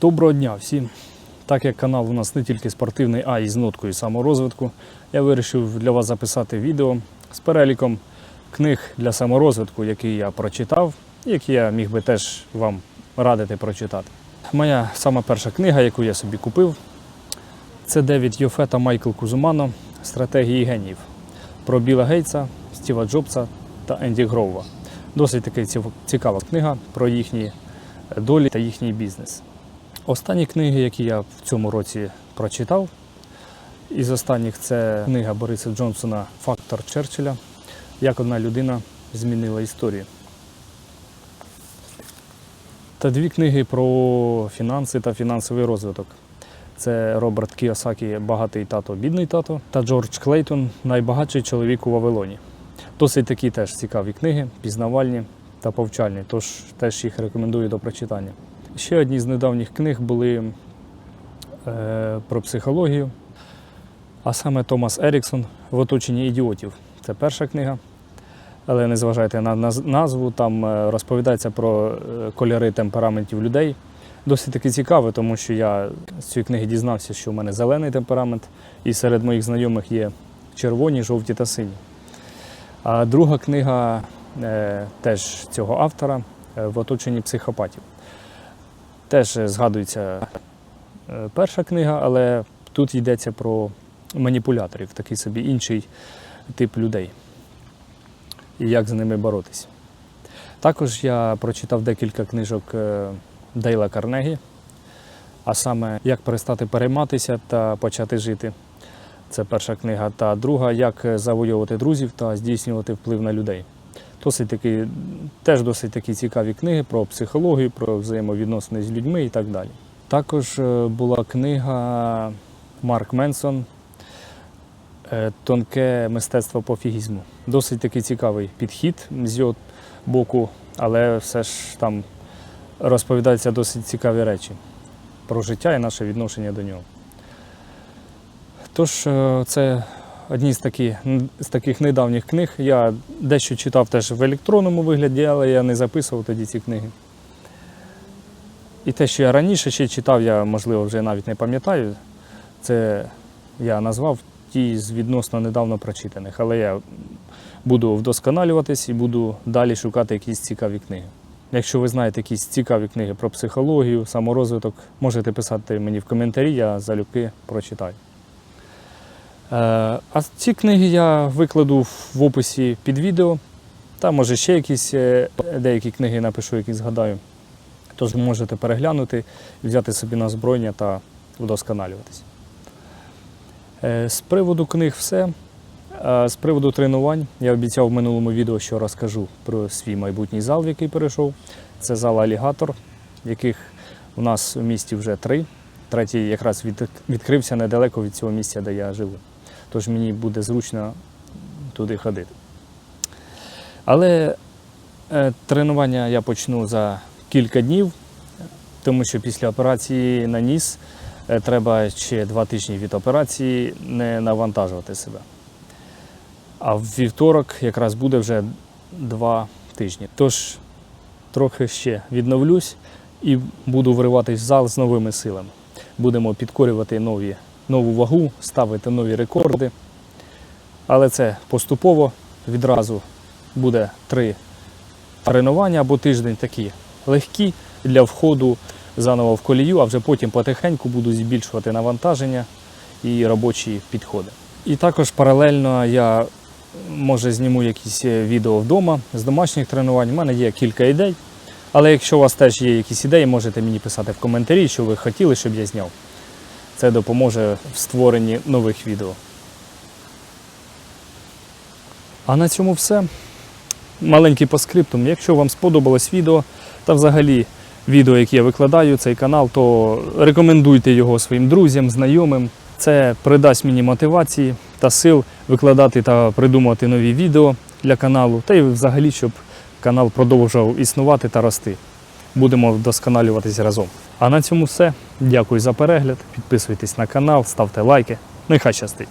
Доброго дня всім. Так як канал у нас не тільки спортивний, а й з ноткою саморозвитку, я вирішив для вас записати відео з переліком книг для саморозвитку, які я прочитав, які я міг би теж вам радити прочитати. Моя сама перша книга, яку я собі купив, це Девід Йофе та Майкл Кузумано Стратегії геніїв про Біла Гейтса, Стіва Джобса та Енді Гроува. Досить таки цікава книга про їхні долі та їхній бізнес. Останні книги, які я в цьому році прочитав, із останніх це книга Бориса Джонсона Фактор Черчилля Як одна людина змінила історію. Та дві книги про фінанси та фінансовий розвиток. Це Роберт Кіосакі Багатий тато, бідний тато та Джордж Клейтон Найбагатший чоловік у Вавилоні. Досить такі теж цікаві книги, пізнавальні та повчальні, тож теж їх рекомендую до прочитання. Ще одні з недавніх книг були е, про психологію, а саме Томас Еріксон в оточенні ідіотів. Це перша книга. Але не зважайте на назву, там е, розповідається про е, кольори темпераментів людей. Досить таки цікаво, тому що я з цієї книги дізнався, що в мене зелений темперамент, і серед моїх знайомих є червоні, жовті та сині. А друга книга е, теж цього автора в оточенні психопатів. Теж згадується е, перша книга, але тут йдеться про маніпуляторів, такий собі інший тип людей. І як з ними боротися. Також я прочитав декілька книжок е, Дейла Карнегі, а саме Як перестати перейматися та почати жити. Це перша книга. Та друга Як завойовувати друзів та здійснювати вплив на людей. Досить таки, теж досить такі цікаві книги про психологію, про взаємовідносини з людьми і так далі. Також е, була книга Марк Менсон е, Тонке мистецтво пофігізму. Досить такий цікавий підхід з його боку, але все ж там розповідаються досить цікаві речі про життя і наше відношення до нього. Тож, е, це одні з, такі, з таких недавніх книг. Я дещо читав теж в електронному вигляді, але я не записував тоді ці книги. І те, що я раніше ще читав, я, можливо, вже навіть не пам'ятаю. Це я назвав ті з відносно недавно прочитаних. Але я буду вдосконалюватись і буду далі шукати якісь цікаві книги. Якщо ви знаєте якісь цікаві книги про психологію, саморозвиток, можете писати мені в коментарі, я залюбки прочитаю. Е, А ці книги я викладу в описі під відео. Та може ще якісь е, деякі книги напишу, які згадаю. Тож можете переглянути, взяти собі на озброєння та вдосконалюватись. Е, З приводу книг все. З приводу тренувань я обіцяв в минулому відео, що розкажу про свій майбутній зал, в який перейшов. Це зал Алігатор, яких у нас у місті вже три. Третій якраз відкрився недалеко від цього місця, де я живу. Тож мені буде зручно туди ходити. Але е, тренування я почну за кілька днів, тому що після операції на ніс е, треба ще два тижні від операції не навантажувати себе. А в вівторок якраз буде вже два тижні. Тож трохи ще відновлюсь і буду вриватись в зал з новими силами. Будемо підкорювати нові, нову вагу, ставити нові рекорди. Але це поступово відразу буде три тренування або тиждень такі легкі для входу заново в колію, а вже потім потихеньку буду збільшувати навантаження і робочі підходи. І також паралельно я може зніму якісь е, відео вдома з домашніх тренувань. У мене є кілька ідей. Але якщо у вас теж є якісь ідеї, можете мені писати в коментарі, що ви хотіли, щоб я зняв. Це допоможе в створенні нових відео. А на цьому все. Маленький поскриптум. Якщо вам сподобалось відео та взагалі відео, які я викладаю, цей канал, то рекомендуйте його своїм друзям, знайомим. Це придасть мені мотивації та сил викладати та придумувати нові відео для каналу, та й взагалі, щоб канал продовжував існувати та рости. Будемо вдосконалюватись разом. А на цьому все. Дякую за перегляд. Підписуйтесь на канал, ставте лайки. Нехай щастить!